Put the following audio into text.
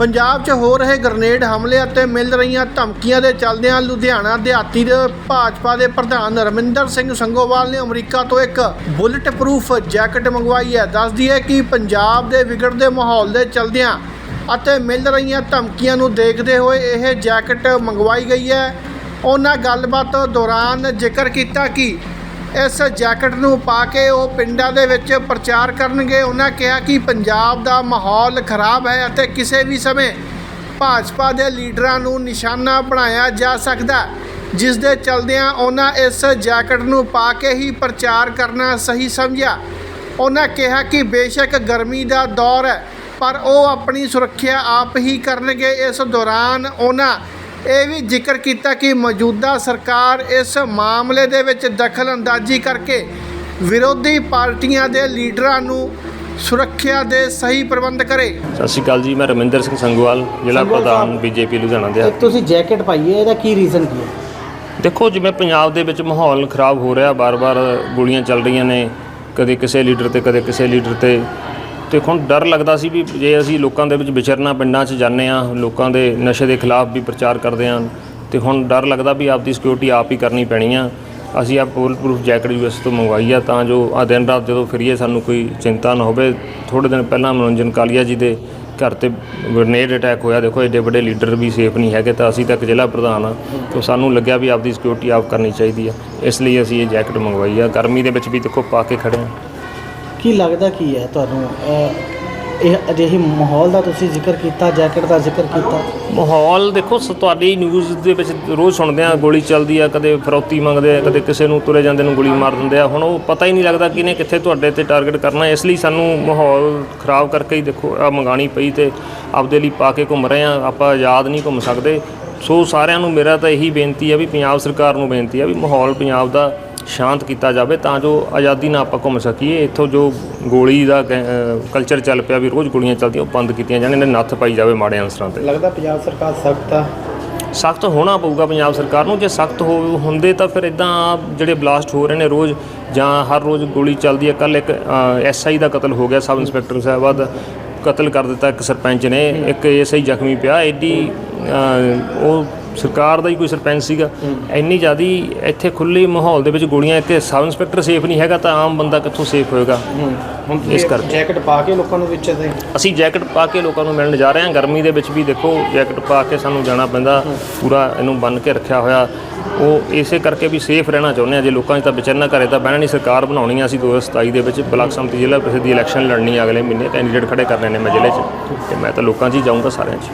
ਪੰਜਾਬ 'ਚ ਹੋ ਰਹੇ ਗ੍ਰਨੇਡ ਹਮਲੇ ਅਤੇ ਮਿਲ ਰਹੀਆਂ ਧਮਕੀਆਂ ਦੇ ਚੱਲਦਿਆਂ ਲੁਧਿਆਣਾ ਦਿਹਾਤੀ ਦੇ ਭਾਜਪਾ ਦੇ ਪ੍ਰਧਾਨ ਰਮਿੰਦਰ ਸਿੰਘ ਸੰਗੋਵਾਲ ਨੇ ਅਮਰੀਕਾ ਤੋਂ ਇੱਕ ਬੁਲਟ ਪ੍ਰੂਫ ਜੈਕਟ ਮੰਗਵਾਈ ਹੈ। ਦੱਸਦੀ ਹੈ ਕਿ ਪੰਜਾਬ ਦੇ ਵਿਗੜਦੇ ਮਾਹੌਲ ਦੇ ਚੱਲਦਿਆਂ ਅਤੇ ਮਿਲ ਰਹੀਆਂ ਧਮਕੀਆਂ ਨੂੰ ਦੇਖਦੇ ਹੋਏ ਇਹ ਜੈਕਟ ਮੰਗਵਾਈ ਗਈ ਹੈ। ਉਹਨਾਂ ਗੱਲਬਾਤ ਦੌਰਾਨ ਜ਼ਿਕਰ ਕੀਤਾ ਕਿ ਇਸ ਜੈਕਟ ਨੂੰ ਪਾ ਕੇ ਉਹ ਪਿੰਡਾਂ ਦੇ ਵਿੱਚ ਪ੍ਰਚਾਰ ਕਰਨਗੇ। ਉਹਨਾਂ ਕਿਹਾ ਕਿ ਪੰਜਾਬ ਦਾ ਮਾਹੌਲ ਖਰਾਬ ਹੈ ਅਤੇ ਕਿਸੇ ਵੀ ਸਮੇਂ ਭਾਜਪਾ ਦੇ ਲੀਡਰਾਂ ਨੂੰ ਨਿਸ਼ਾਨਾ ਬਣਾਇਆ ਜਾ ਸਕਦਾ ਜਿਸ ਦੇ ਚਲਦਿਆਂ ਉਹਨਾਂ ਇਸ ਜੈਕਟ ਨੂੰ ਪਾ ਕੇ ਹੀ ਪ੍ਰਚਾਰ ਕਰਨਾ ਸਹੀ ਸਮਝਿਆ। ਉਹਨਾਂ ਕਿਹਾ ਕਿ ਬੇਸ਼ੱਕ ਗਰਮੀ ਦਾ ਦੌਰ ਹੈ, ਪਰ ਉਹ ਆਪਣੀ ਸੁਰੱਖਿਆ ਆਪ ਹੀ ਕਰਨਗੇ। ਇਸ ਦੌਰਾਨ ਉਹਨਾਂ ਇਹ ਵੀ ਜ਼ਿਕਰ ਕੀਤਾ ਕਿ ਮੌਜੂਦਾ ਸਰਕਾਰ ਇਸ ਮਾਮਲੇ ਦੇ ਵਿੱਚ ਦਖਲ ਅੰਦਾਜ਼ੀ ਕਰਕੇ ਵਿਰੋਧੀ ਪਾਰਟੀਆਂ ਦੇ ਲੀਡਰਾਂ ਨੂੰ ਸੁਰੱਖਿਆ ਦੇ ਸਹੀ ਪ੍ਰਬੰਧ ਕਰੇ। ਸਤਿ ਸ਼੍ਰੀ ਅਕਾਲ ਜੀ ਮੈਂ ਰਮਿੰਦਰ ਸਿੰਘ ਸੰਗਵਾਲ ਜ਼ਿਲ੍ਹਾ ਪ੍ਰਧਾਨ। ਬੀਜੇਪੀ ਲੁਧਿਆਣਾ ਦੇ ਤੁਸੀਂ ਜੈਕਟ ਪਾਈ ਹੈ ਇਹਦਾ ਕੀ ਰੀਜ਼ਨ ਕੀ ਹੈ? ਦੇਖੋ ਜਿਵੇਂ ਪੰਜਾਬ ਦੇ ਵਿੱਚ ਮਾਹੌਲ ਖਰਾਬ ਹੋ ਰਿਹਾ ਬਾਰ-ਬਾਰ ਗੋਲੀਆਂ ਚੱਲ ਰਹੀਆਂ ਨੇ ਕਦੇ ਕਿਸੇ ਲੀਡਰ ਤੇ ਕਦੇ ਕਿਸੇ ਲੀਡਰ ਤੇ। ਤੇ ਹੁਣ ਡਰ ਲੱਗਦਾ ਸੀ ਵੀ ਜੇ ਅਸੀਂ ਲੋਕਾਂ ਦੇ ਵਿੱਚ ਵਿਚਰਨਾ ਪਿੰਡਾਂ 'ਚ ਜਾਂਦੇ ਆ ਲੋਕਾਂ ਦੇ ਨਸ਼ੇ ਦੇ ਖਿਲਾਫ ਵੀ ਪ੍ਰਚਾਰ ਕਰਦੇ ਆ ਤੇ ਹੁਣ ਡਰ ਲੱਗਦਾ ਵੀ ਆਪਦੀ ਸਿਕਿਉਰਿਟੀ ਆਪ ਹੀ ਕਰਨੀ ਪੈਣੀ ਆ। ਅਸੀਂ ਆ ਪੋਲ ਪ੍ਰੂਫ ਜੈਕਟ ਯੂਐਸ ਤੋਂ ਮੰਗਵਾਈ ਆ ਤਾਂ ਜੋ ਆ ਦਿਨ ਰਾਤ ਜਦੋਂ ਫਿਰੀਏ ਸਾਨੂੰ ਕੋਈ ਚਿੰਤਾ ਨਾ ਹੋਵੇ। ਥੋੜੇ ਦਿਨ ਪਹਿਲਾਂ ਮਨੋਰੰਜਨ ਕਾਲੀਆ ਜੀ ਦੇ ਘਰ ਤੇ ਗ੍ਰਨੇਡ ਅਟੈਕ ਹੋਇਆ। ਦੇਖੋ ਐਡੇ ਵੱਡੇ ਲੀਡਰ ਵੀ ਸੇਫ ਨਹੀਂ ਹੈਗੇ ਤਾਂ ਅਸੀਂ ਤਾਂ ਇੱਕ ਜ਼ਿਲ੍ਹਾ ਪ੍ਰਧਾਨ ਆ, ਤਾਂ ਸਾਨੂੰ ਲੱਗਿਆ ਵੀ ਆਪਦੀ ਸਿਕਿਉਰਿਟੀ ਆਪ ਕਰਨੀ ਚਾਹੀਦੀ ਆ। ਇਸ ਲਈ ਅਸੀਂ ਇਹ ਜੈਕਟ ਮੰਗਵਾਈ ਆ। ਗਰਮੀ ਦੇ ਵਿੱਚ ਵੀ ਦੇਖੋ ਪਾ ਕੇ ਖੜੇ ਆ। ਕੀ ਲੱਗਦਾ ਕੀ ਹੈ ਤੁਹਾਨੂੰ? ਅਹ, ਇਹ ਅਜਿਹੇ ਮਾਹੌਲ ਦਾ ਤੁਸੀਂ ਜ਼ਿਕਰ ਕੀਤਾ ਜੈਕਟ ਦਾ ਜ਼ਿਕਰ ਕੀਤਾ? ਮਾਹੌਲ ਦੇਖੋ ਸ- ਤੁਹਾਡੀ ਨਿਊਜ਼ ਦੇ ਵਿੱਚ ਰੋਜ਼ ਸੁਣਦੇ ਆ ਗੋਲੀ ਚੱਲਦੀ ਆ ਕਦੇ ਫਰੌਤੀ ਮੰਗਦੇ ਆ ਕਦੇ ਕਿਸੇ ਨੂੰ ਤੁਰੇ ਜਾਂਦੇ ਨੂੰ ਗੋਲੀ ਮਾਰ ਦਿੰਦੇ ਆ। ਹੁਣ ਉਹ ਪਤਾ ਹੀ ਨਹੀਂ ਲੱਗਦਾ ਕਿਹਨੇ ਕਿੱਥੇ ਤੁਹਾਡੇ ਤੇ ਟਾਰਗੇਟ ਕਰਨਾ। ਇਸ ਲਈ ਸਾਨੂੰ ਮਾਹੌਲ ਖਰਾਬ ਕਰਕੇ ਹੀ ਦੇਖੋ ਆ ਮੰਗਾਣੀ ਪਈ ਤੇ ਆਪਦੇ ਲਈ ਪਾ ਕੇ ਘੁੰਮ ਰਹੇ ਆ ਆਪਾਂ ਆਜ਼ਾਦ ਨਹੀਂ ਘੁੰਮ ਸਕਦੇ। ਸੋ ਸਾਰਿਆਂ ਨੂੰ ਮੇਰਾ ਤਾਂ ਇਹੀ ਬੇਨਤੀ ਆ ਵੀ ਪੰਜਾਬ ਸਰਕਾਰ ਨੂੰ ਬੇਨਤੀ ਆ ਵੀ ਮਾਹੌਲ ਪੰਜਾਬ ਦਾ ਸ਼ਾਂਤ ਕੀਤਾ ਜਾਵੇ ਤਾਂ ਜੋ ਆਜ਼ਾਦੀ ਨਾਲ ਆਪਾਂ ਘੁੰਮ ਸਕੀਏ। ਇੱਥੋਂ ਜੋ ਗੋਲੀ ਦਾ ਕਲਚਰ ਚੱਲ ਪਿਆ ਵੀ ਰੋਜ਼ ਗੋਲੀਆਂ ਚੱਲਦੀਆਂ ਉਹ ਬੰਦ ਕੀਤੀਆਂ ਜਾਣ ਇਹਨਾਂ ਨੱਥ ਪਾਈ ਜਾਵੇ ਮਾੜੇ ਅਨਸਰਾਂ ਤੇ। ਲੱਗਦਾ ਪੰਜਾਬ ਸਰਕਾਰ ਸਖਤ ਆ। ਸਖਤ ਹੋਣਾ ਪਊਗਾ ਪੰਜਾਬ ਸਰਕਾਰ ਨੂੰ। ਜੇ ਸਖਤ ਹੋ ਹੁੰਦੇ ਤਾਂ ਫਿਰ ਇਦਾਂ ਜਿਹੜੇ ਬਲਾਸਟ ਹੋ ਰਹੇ ਨੇ ਰੋਜ਼ ਜਾਂ ਹਰ ਰੋਜ਼ ਗੋਲੀ ਚੱਲਦੀ ਹੈ ਕੱਲ ਇੱਕ ਐਸਆਈ ਦਾ ਕਤਲ ਹੋ ਗਿਆ ਸਬ ਇੰਸਪੈਕਟਰ ਸਾਹਿਬਾ ਦਾ ਕਤਲ ਕਰ ਦਿੱਤਾ ਇੱਕ ਸਰਪੰਚ ਨੇ। ਇੱਕ ਐਸਆਈ ਜ਼ਖਮੀ ਪਿਆ। ਐਡੀ ਉਹ ਸਰਕਾਰ ਦਾ ਹੀ ਕੋਈ ਸਰਪੰਚ ਸੀਗਾ ਇੰਨੀ ਜ਼ਿਆਦੀ ਇੱਥੇ ਖੁੱਲੇ ਮਾਹੌਲ ਦੇ ਵਿੱਚ ਗੋਲੀਆਂ ਇੱਕ ਸਬ ਇੰਸਪੈਕਟਰ ਸੇਫ ਨਹੀਂ ਹੈਗਾ ਤਾਂ ਆਮ ਬੰਦਾ ਕਿੱਥੋਂ ਸੇਫ ਹੋਏਗਾ? ਹੁਣ ਇਸ ਕਰਕੇ। ਜੈਕਟ ਪਾ ਕੇ ਲੋਕਾਂ ਨੂੰ ਵਿੱਚ ਦੇ ਅਸੀਂ ਜੈਕਟ ਪਾ ਕੇ ਲੋਕਾਂ ਨੂੰ ਮਿਲਣ ਜਾ ਰਹੇ ਹਾਂ ਗਰਮੀ ਦੇ ਵਿੱਚ ਵੀ ਦੇਖੋ ਜੈਕਟ ਪਾ ਕੇ ਸਾਨੂੰ ਜਾਣਾ ਪੈਂਦਾ ਪੂਰਾ ਇਹਨੂੰ ਬੰਨ ਕੇ ਰੱਖਿਆ ਹੋਇਆ। ਉਹ ਇਸੇ ਕਰਕੇ ਵੀ ਸੇਫ ਰਹਿਣਾ ਚਾਹੁੰਦੇ ਆ ਜੇ ਲੋਕਾਂ 'ਚ ਤਾਂ ਵਿਚਰਨਾ ਘਰੇ ਤਾਂ ਬਹਿਣਾ ਨਹੀਂ ਸਰਕਾਰ ਬਣਾਉਣੀ ਆ ਅਸੀਂ 2027 ਦੇ ਵਿੱਚ ਬਲਾਕ ਸੰਮਤੀ ਜ਼ਿਲ੍ਹਾ ਪ੍ਰੀਸ਼ਦ ਦੀ ਇਲੈਕਸ਼ਨ ਲੜਨੀ ਆ ਅਗਲੇ ਮਹੀਨੇ ਕੈਂਡੀਡੇਟ ਖੜੇ ਕਰਨੇ ਨੇ ਮੈਂ ਜ਼ਿਲ੍ਹੇ 'ਚ। ਤੇ ਮੈਂ ਤਾਂ ਲੋਕਾਂ 'ਚ ਹੀ ਜਾਊਂਗਾ ਸਾਰਿਆਂ 'ਚ।